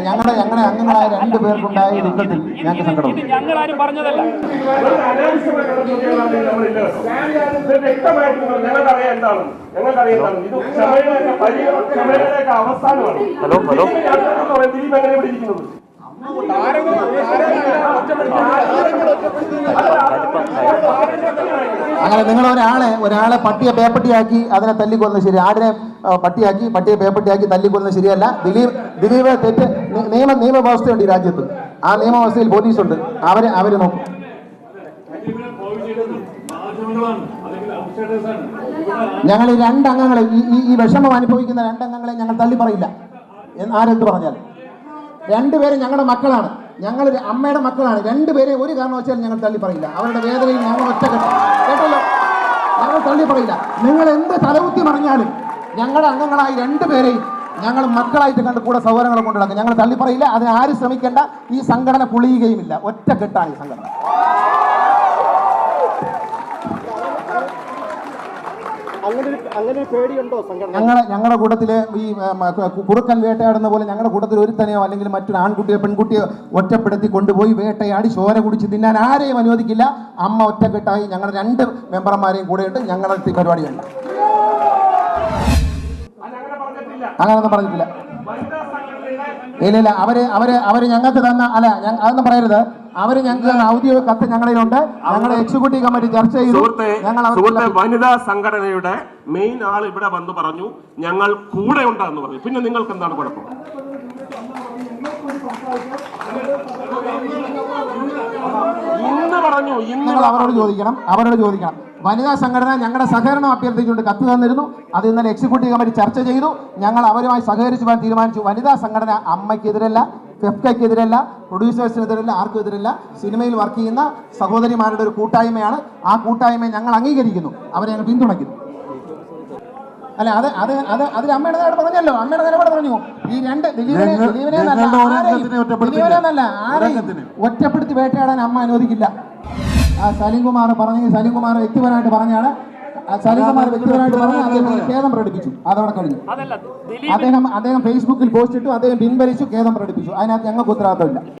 ഞങ്ങളുടെ ഞങ്ങളെ അംഗങ്ങളായ രണ്ടു പേർക്കുണ്ടായ ദുഃഖത്തിൽ ഞങ്ങൾക്ക് സങ്കടം ഞങ്ങളാരും പറഞ്ഞതല്ല. Hello hello. അങ്ങനെ നിങ്ങൾ ഒരാളെ ഒരാളെ പട്ടിയെ പേപ്പട്ടിയാക്കി അതിനെ തല്ലിക്കൊന്ന് ശരി. ആടിനെ പട്ടിയാക്കി പട്ടിയെ പേപ്പട്ടിയാക്കി തല്ലിക്കൊല്ലുന്നത് ശരിയല്ല. ദിലീപ് ദിലീപ് തെറ്റ് നിയമ നിയമവ്യവസ്ഥയുണ്ട് ഈ രാജ്യത്ത്. ആ നിയമവ്യവസ്ഥയിൽ പോലീസുണ്ട്. അവരെ അവർ നോക്കും. ഞങ്ങൾ ഈ രണ്ടംഗങ്ങളെ ഈ ഈ വിഷമം അനുഭവിക്കുന്ന രണ്ടംഗങ്ങളെ ഞങ്ങൾ തള്ളി പറയില്ല. ആരെന്ത് പറഞ്ഞാൽ രണ്ടുപേരും ഞങ്ങളുടെ മക്കളാണ്. ഞങ്ങൾ അമ്മയുടെ മക്കളാണ്. രണ്ടുപേരെ ഒരു കാരണവശാലും ഞങ്ങൾ തള്ളി പറയില്ല. അവരുടെ വേദനയിൽ ഞങ്ങൾ ഒറ്റ കേട്ടല്ലോ? ഞങ്ങൾ തള്ളി പറയില്ല. നിങ്ങൾ എന്ത് തലകുത്തി മറിഞ്ഞാലും ഞങ്ങളുടെ അംഗങ്ങളായി രണ്ടുപേരെയും ഞങ്ങൾ മക്കളായിട്ട് കണ്ട് കൂടെ സൗകര്യങ്ങൾ കൊണ്ടു നടക്കും ഞങ്ങൾ തള്ളി പറയില്ല അതിന് ആര് ശ്രമിക്കേണ്ട. ഈ സംഘടന പൊളിയുകയുമില്ല. ഒറ്റക്കെട്ടാണ് ഈ സംഘടന. ഞങ്ങളെ ഞങ്ങളുടെ കൂട്ടത്തിൽ ഈ കുറുക്കൻ വേട്ടയാടുന്ന പോലെ ഞങ്ങളുടെ കൂട്ടത്തിൽ ഒരുത്തനെയോ അല്ലെങ്കിൽ മറ്റൊരു ആൺകുട്ടിയോ പെൺകുട്ടിയോ ഒറ്റപ്പെടുത്തി കൊണ്ടുപോയി വേട്ടയാടി ചോര കുടിച്ച് തിന്നാൻ ആരെയും അനുവദിക്കില്ല. അമ്മ ഒറ്റക്കെട്ടായി ഞങ്ങളുടെ രണ്ട് മെമ്പർമാരെയും കൂടെയുണ്ട് ഞങ്ങളുടെ പരിപാടിയുണ്ട്. അങ്ങനൊന്നും പറഞ്ഞിട്ടില്ല. ഇല്ല ഇല്ല അവർ അവർ അവർ ഞങ്ങൾക്ക് തന്ന അല്ല അതൊന്നും പറയരുത്. അവർ ഞങ്ങൾക്ക് തന്ന ഔദ്യോഗിക കത്ത് ഞങ്ങളിലുണ്ട് ഞങ്ങളുടെ എക്സിക്യൂട്ടീവ് കമ്മിറ്റി ചർച്ച ചെയ്തു. ഞങ്ങൾ വനിതാ സംഘടനയുടെ മെയിൻ ആൾ ഇവിടെ വന്ന് പറഞ്ഞു ഞങ്ങൾ കൂടെ ഉണ്ടെന്ന് പറഞ്ഞു. പിന്നെ നിങ്ങൾക്ക് എന്താണ് കുഴപ്പം? ഇന്ന് പറഞ്ഞു ഇന്ന് അവരോട് ചോദിക്കണം. അവരോട് ചോദിക്കണം. വനിതാ സംഘടന ഞങ്ങളുടെ സഹകരണം അഭ്യർത്ഥിച്ചുകൊണ്ട് കത്ത് തന്നിരുന്നു. അത് ഇന്നലെ എക്സിക്യൂട്ടീവ് കമ്മിറ്റി ചർച്ച ചെയ്തു. ഞങ്ങൾ അവരുമായി സഹകരിച്ചു പോകാൻ തീരുമാനിച്ചു. വനിതാ സംഘടന അമ്മയ്ക്കെതിരല്ല ഫെഫ്കയ്ക്കെതിരല്ല പ്രൊഡ്യൂസേഴ്സിനെതിരല്ല ആർക്കും എതിരല്ല സിനിമയിൽ വർക്ക് ചെയ്യുന്ന സഹോദരിമാരുടെ ഒരു കൂട്ടായ്മയാണ്. ആ കൂട്ടായ്മയെ ഞങ്ങൾ അംഗീകരിക്കുന്നു. അവരെ ഞങ്ങൾ പിന്തുണയ്ക്കുന്നു. അല്ല അത് അത് അത് അതിൽ അമ്മയുടെ നിലപാട് പറഞ്ഞല്ലോ. അമ്മയുടെ നിലപാട് പറഞ്ഞു. ഈ രണ്ട് ദിലീപിനെ ദിലീപിനെ. ഒറ്റപ്പെടുത്തി വേട്ടയാടാൻ അമ്മ അനുവദിക്കില്ല. സലീംകുമാർ പറഞ്ഞ സലീംകുമാർ വ്യക്തിപരമായിട്ട് പറഞ്ഞാണ്. സലീംകുമാർ വ്യക്തിപരമായിട്ട് പറഞ്ഞ് അദ്ദേഹം ഖേദം പ്രകടിപ്പിച്ചു. അതവിടെ കഴിഞ്ഞു. അദ്ദേഹം അദ്ദേഹം ഫേസ്ബുക്കിൽ പോസ്റ്റ് ഇട്ടു അദ്ദേഹം പിൻവലിച്ചു ഖേദം പ്രകടിപ്പിച്ചു. അതിനകത്ത് ഞങ്ങൾക്ക് ഉത്തരവാദിത്തമില്ല.